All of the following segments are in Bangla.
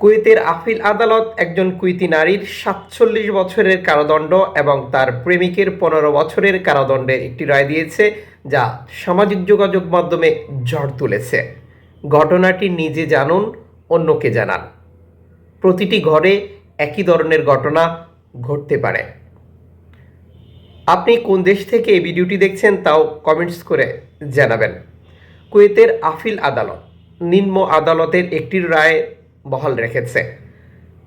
কুয়েতের আপিল আদালত একজন কুইতি নারীর সাতচল্লিশ বছরের কারাদণ্ড এবং তার প্রেমিকের পনেরো বছরের কারাদণ্ডে একটি রায় দিয়েছে, যা সামাজিক যোগাযোগ মাধ্যমে ঝড় তুলেছে। ঘটনাটি নিজে জানুন, অন্যকে জানান। প্রতিটি ঘরে একই ধরনের ঘটনা ঘটতে পারে। আপনি কোন দেশ থেকে এই ভিডিওটি দেখছেন তাও কমেন্টস করে জানাবেন। কুয়েতের আপিল আদালত, নিম্ন আদালতের একটি রায় বহাল রেখেছে।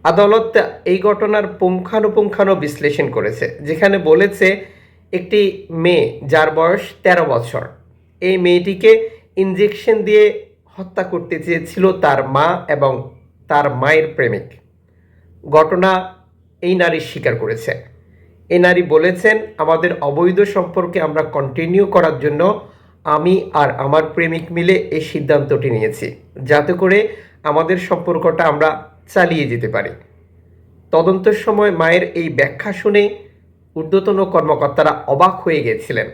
আদালত এই ঘটনার পুঙ্খানুপুঙ্খানু বিশ্লেষণ করেছে, যেখানে বলেছে একটি মেয়ে যার বয়স ১৩ বছর, এই মেয়েটিকে ইঞ্জেকশন দিয়ে হত্যা করতে চেয়েছিল তার মা এবং তার মায়ের প্রেমিক। ঘটনা এই নারী স্বীকার করেছে। এই নারী বলেছেন, আমাদের অবৈধ সম্পর্কে আমরা কন্টিনিউ করার জন্য আমি আর আমার প্রেমিক মিলে এই সিদ্ধান্তটি নিয়েছি, যাতে করে আমাদের সম্পর্কটা আমরা চালিয়ে যেতে পারি। তদন্তের সময় মায়ের এই ব্যাখ্যা শুনে ঊর্ধ্বতন কর্মকর্তারা অবাক হয়ে গেছিলেন।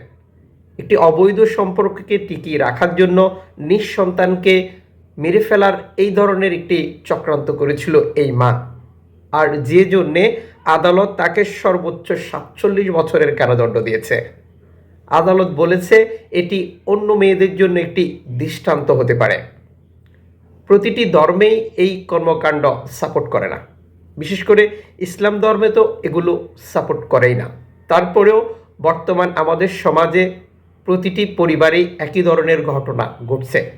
একটি অবৈধ সম্পর্ককে টিকিয়ে রাখার জন্য নিঃসন্তানকে মেরে ফেলার এই ধরনের একটি চক্রান্ত করেছিল এই মা। আর যে জন্যে আদালত তাকে সর্বোচ্চ সাতচল্লিশ বছরের কারাদণ্ড দিয়েছে। আদালত বলেছে এটি অন্য মেয়েদের জন্য একটি দৃষ্টান্ত হতে পারে। প্রতিটি ধর্মেই এই কর্মকাণ্ড সাপোর্ট করে না। বিশেষ করে ইসলাম ধর্মে তো এগুলো সাপোর্ট করেই না। তারপরেও বর্তমান আমাদের সমাজে প্রতিটি পরিবারেই একই ধরনের ঘটনা ঘটছে।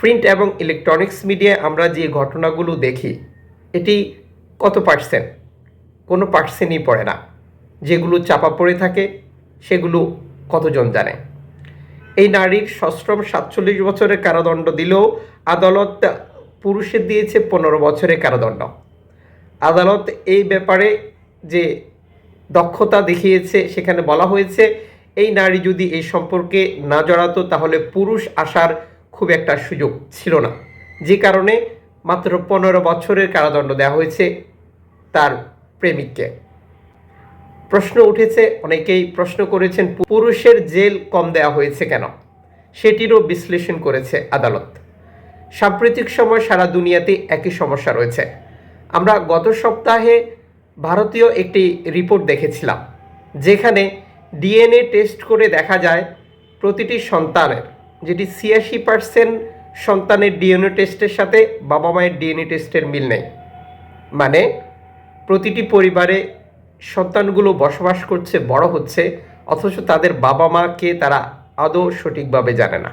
প্রিন্ট এবং ইলেকট্রনিক্স মিডিয়ায় আমরা যে ঘটনাগুলো দেখি, এটি কত পার্সেন্ট? কোনো পার্সেন্টই পড়ে না। যেগুলো চাপা পড়ে থাকে, সেগুলো কতজন জানে? এই নারীর সশ্রম সাতচল্লিশ বছরের কারাদণ্ড দিলেও আদালত পুরুষের দিয়েছে পনেরো বছরের কারাদণ্ড। আদালত এই ব্যাপারে যে দক্ষতা দেখিয়েছে, সেখানে বলা হয়েছে, এই নারী যদি এই সম্পর্কে না জড়াতো, তাহলে পুরুষ আসার খুব একটা সুযোগ ছিল না। যে কারণে মাত্র পনেরো বছরের কারাদণ্ড দেওয়া হয়েছে তার প্রেমিককে। প্রশ্ন উঠেছে, অনেকেই প্রশ্ন করেছেন, পুরুষের জেল কম দেওয়া হয়েছে কেন? সেটিরও বিশ্লেষণ করেছে আদালত। সাম্প্রতিক সময় সারা দুনিয়াতে একই সমস্যা রয়েছে। আমরা গত সপ্তাহে ভারতীয় একটি রিপোর্ট দেখেছিলাম, যেখানে ডিএনএ টেস্ট করে দেখা যায়, প্রতিটি সন্তানের, যেটি ছিয়াশি পার্সেন্ট সন্তানের ডিএনএ টেস্টের সাথে বাবা মায়ের ডিএনএ টেস্টের মিল নেই। মানে প্রতিটি পরিবারে সন্তানগুলো বসবাস করছে, বড় হচ্ছে, অথচ তাদের বাবা মাকে তারা আদৌ সঠিকভাবে জানে না।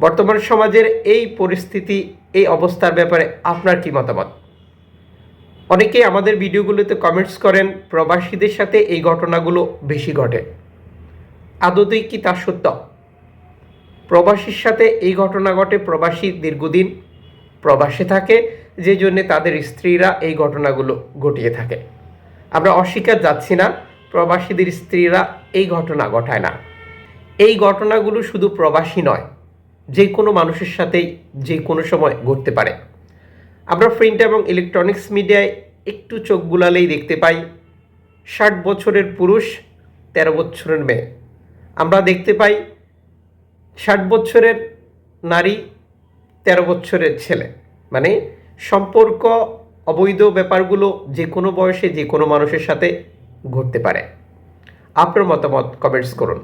বর্তমান সমাজের এই পরিস্থিতি, এই অবস্থার ব্যাপারে আপনার কি মতামত? অনেকেই আমাদের ভিডিওগুলোতে কমেন্টস করেন, প্রবাসীদের সাথে এই ঘটনাগুলো বেশি ঘটে। আদতেই কি তা সত্য? প্রবাসীর সাথে এই ঘটনা ঘটে, প্রবাসী দীর্ঘদিন প্রবাসে থাকে যে জন্যে তাদের স্ত্রীরা এই ঘটনাগুলো ঘটিয়ে থাকে। আমরা অস্বীকার যাচ্ছি না, প্রবাসীদের স্ত্রীরা এই ঘটনা ঘটায় না। এই ঘটনাগুলো শুধু প্রবাসী নয় যে কোনো মানুষের সাথেই যে কোনো সময় ঘটতে পারে। আমরা প্রিন্ট এবং ইলেকট্রনিক্স মিডিয়ায় একটু চোখ বুলালেই দেখতে পাই, ষাট বছরের পুরুষ, তেরো বছরের মেয়ে। আমরা দেখতে পাই, ষাট বছরের নারী, তেরো বছরের ছেলে। মানে সম্পর্ক অবৈধ ব্যাপারগুলো যে কোনো বয়সে যে কোনো মানুষের সাথে ঘটতে পারে। আপনার মতামত কমেন্টস করুন।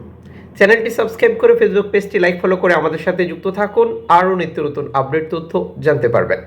চ্যানেলটি সাবস্ক্রাইব করে ফেসবুক পেজটি লাইক ফলো করে আমাদের সাথে যুক্ত থাকুন। আরও নিত্য নতুন আপডেট তথ্য জানতে পারবেন।